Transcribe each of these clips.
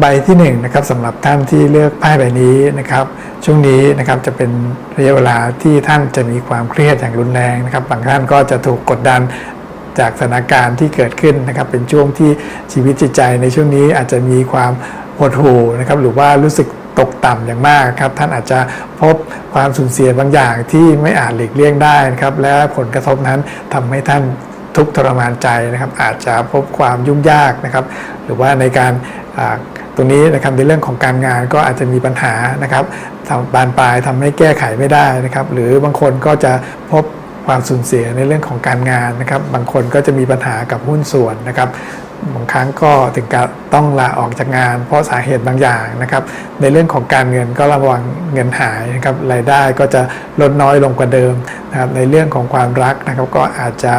ใบที่1นงนะครับสำหรับท่านที่เลือกไพ่ใบนี้นะครับ ช่วงนี้นะครับจะเป็นระยะเวลาที่ท่านจะมีความเครียดอย่างรุนแรงนะครับ บางท่านก็จะถูกกดดันจากสถานการณ์ที่เกิดขึ้นนะครับ เป็นช่วงที่ชีวิตจิตใจในช่วงนี้อาจจะมีความหดหู่นะครับหรือว่ารู้สึกตกต่ำอย่างมากครับท่านอาจจะพบความสูญเสียบางอย่างที่ไม่อาจหลีกเลี่ยงได้นะครับ และผลกระทบนั้นทำให้ท่านทุกทรมานใจนะครับ อาจจะพบความยุ่งยากนะครับ หรือว่าในการ ตรงนี้นะครับในเรื่องของการงานก็อาจจะมีปัญหานะครับทำบานปลายทำให้แก้ไขไม่ได้นะครับ หรือบางคนก็จะพบความสูญเสียในเรื่องของการงานนะครับ บางคนก็จะมีปัญหากับหุ้นส่วนนะครับบางครั้งก็ถึงกับต้องลาออกจากงาน เพราะสาเหตุบางอย่างนะครับ ในเรื่องของการเงินก็ระวังเงินหายนะครับรายได้ก็จะลดน้อยลงกว่าเดิมนะครับในเรื่องของความรักนะครับก็อาจจะ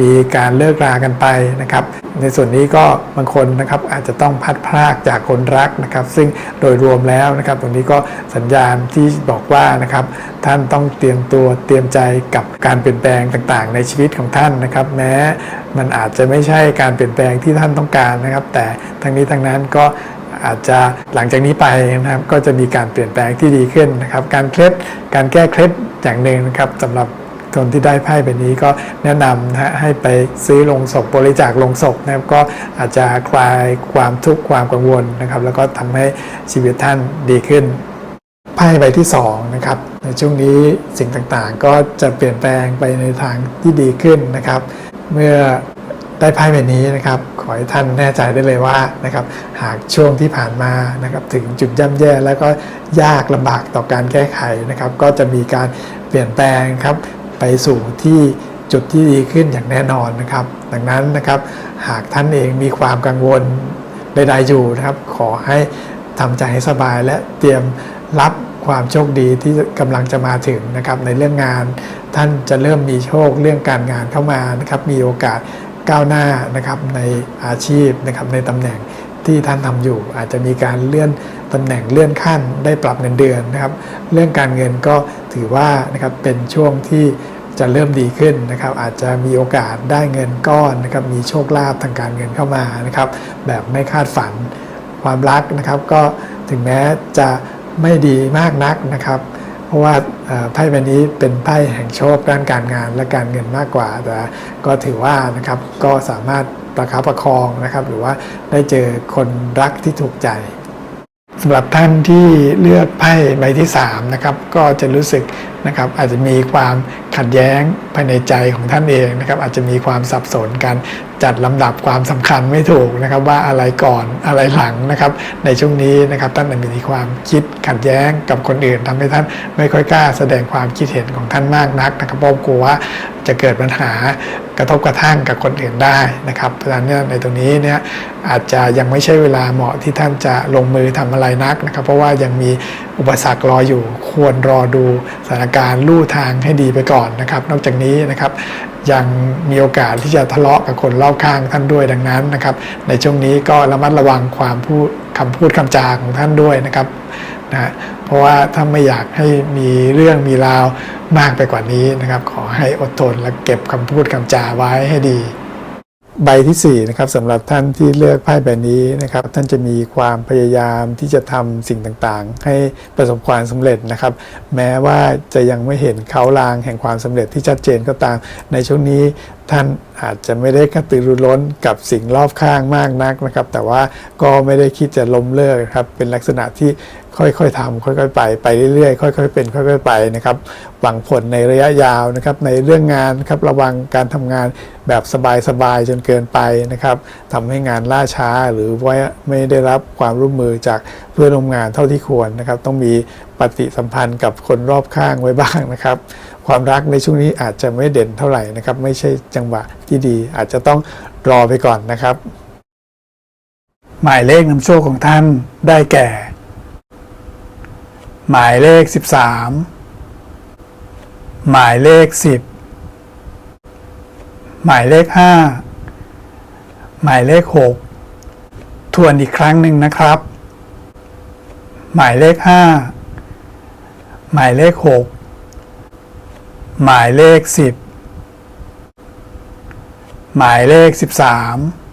มีการเลิกรากันไปนะครับ ในส่วนนี้ก็บางคนนะครับอาจจะต้องพัดพรากจากคนรักนะครับ ซึ่งโดยรวมแล้วนะครับ ตรงนี้ก็สัญญาณที่บอกว่านะครับ ท่านต้องเตรียมตัวเตรียมใจกับการเปลี่ยนแปลงต่างๆ ในชีวิตของท่านนะครับ แม้มันอาจจะไม่ใช่การเปลี่ยนแปลงที่ท่านต้องการนะครับ แต่ทั้งนี้ทั้งนั้นก็อาจจะหลังจากนี้ไปนะครับก็จะมีการเปลี่ยนแปลงที่ดีขึ้นนะครับ การเคล็ดการแก้เคล็ดอย่างหนึ่งนะครับสำหรับ คนที่ได้ไพ่แบบนี้ก็แนะนำนะฮะให้ไปซื้อลงศพบริจาคลงศพนะครับก็อาจจะคลายความทุกข์ความกังวลนะครับ แล้วก็ทำให้ชีวิตท่านดีขึ้นไพ่ใบที่2นะครับในช่วงนี้สิ่งต่างๆ ก็จะเปลี่ยนแปลงไปในทางที่ดีขึ้นนะครับ เมื่อได้ไพ่ใบนี้นะครับ ขอให้ท่านแน่ใจได้เลยว่านะครับหากช่วงที่ผ่านมานะครับถึงจุดย่ำแย่แล้วก็ยากลำบากต่อการแก้ไขนะครับ ก็จะมีการเปลี่ยนแปลงครับ สู่ที่จุดที่ดีขึ้นอย่างแน่นอนนะครับ ดังนั้นนะครับ หากท่านเองมีความกังวลใดๆอยู่นะครับ ขอให้ทำใจให้สบายและเตรียมรับความโชคดีที่กำลังจะมาถึงนะครับ ในเรื่องงาน ท่านจะเริ่มมีโชคเรื่องการงานเข้ามานะครับ มีโอกาสก้าวหน้านะครับในอาชีพนะครับในตำแหน่งที่ท่านทำอยู่อาจจะมีการเลื่อนตำแหน่งเลื่อนขั้นได้ปรับเงินเดือนนะครับ เรื่องการเงินก็ถือว่านะครับเป็นช่วงที่ จะเริ่มดีขึ้นนะครับ อาจจะมีโอกาสได้เงินก้อนนะครับมีโชคลาภทางการเงินเข้ามานะครับ แบบไม่คาดฝันความรักนะครับ ก็ถึงแม้จะไม่ดีมากนักนะครับ เพราะว่าไพ่ใบนี้เป็นไพ่แห่งโชคด้านการงานและการเงินมากกว่า แต่ก็ถือว่านะครับก็สามารถประคับประคองนะครับ หรือว่าได้เจอคนรักที่ถูกใจ สำหรับท่านที่เลือกไพ่ใบที่3นะครับก็จะรู้สึกนะครับอาจจะมีความขัดแย้งภายในใจของท่านเองนะครับอาจจะมีความสับสนกัน จัดลำดับความสำคัญไม่ถูกนะครับ ว่าอะไรก่อนอะไรหลังนะครับ ในช่วงนี้นะครับท่านอาจจะมีความคิดขัดแย้งกับคนอื่นทำให้ท่านไม่ค่อยกล้าแสดงความคิดเห็นของท่านมากนักนะครับเพราะกลัวว่าจะเกิดปัญหากระทบกระทั่งกับคนอื่นได้นะครับเพราะฉะนั้นเนี่ยในตรงนี้เนี่ยอาจจะยังไม่ใช่เวลาเหมาะที่ท่านจะลงมือทำอะไรนักนะครับ เพราะว่ายังมีอุปสรรครออยู่ควรรอดูสถานการณ์ลู่ทางให้ดีไปก่อนนะครับ นอกจากนี้นะครับ ยังมีโอกาสที่จะทะเลาะกับคนรอบข้างท่านด้วยดังนั้นนะครับ ในช่วงนี้ก็ระมัดระวังความพูดคำพูดคำจาของท่านด้วยนะครับนะฮะเพราะว่าถ้าไม่อยากให้มีเรื่องมีราวมากไปกว่านี้นะครับ ขอให้อดทนและเก็บคำพูดคำจาไว้ให้ดี ใบที่4นะครับสำหรับท่านที่เลือกไพ่ใบนี้นะครับ ท่านจะมีความพยายามที่จะทำสิ่งต่างๆ ให้ประสบความสำเร็จนะครับ แม้ว่าจะยังไม่เห็นเขาลางแห่งความสำเร็จที่ชัดเจนก็ตาม ในช่วงนี้ท่านอาจจะไม่ได้กระตือรือร้นกับสิ่งรอบข้างมากนักนะครับ แต่ว่าก็ไม่ได้คิดจะล้มเลิกครับเป็นลักษณะที่ค่อยๆทำค่อยๆไปไปเรื่อยๆค่อยๆเป็นค่อยๆไปนะครับหวังผลในระยะยาวนะครับในเรื่องงานครับระวังการทำงานแบบสบายๆจนเกินไปนะครับทำให้งานล่าช้าหรือว่าไม่ได้รับความร่วมมือจากเพื่อนร่วมงานเท่าที่ควรนะครับ ต้องมีปฏิสัมพันธ์กับคนรอบข้างไว้บ้างนะครับ ความรักในช่วงนี้อาจจะไม่เด่นเท่าไหร่นะครับไม่ใช่จังหวะที่ดี อาจจะต้องรอไปก่อนนะครับ หมายเลขนำโชคของท่านได้แก่ หมายเลข 13 หมายเลข 10 หมายเลข 5 หมายเลข 6 ทวนอีกครั้งหนึ่งนะครับ หมายเลข 5 หมายเลข 6 หมายเลข 10 หมายเลข 13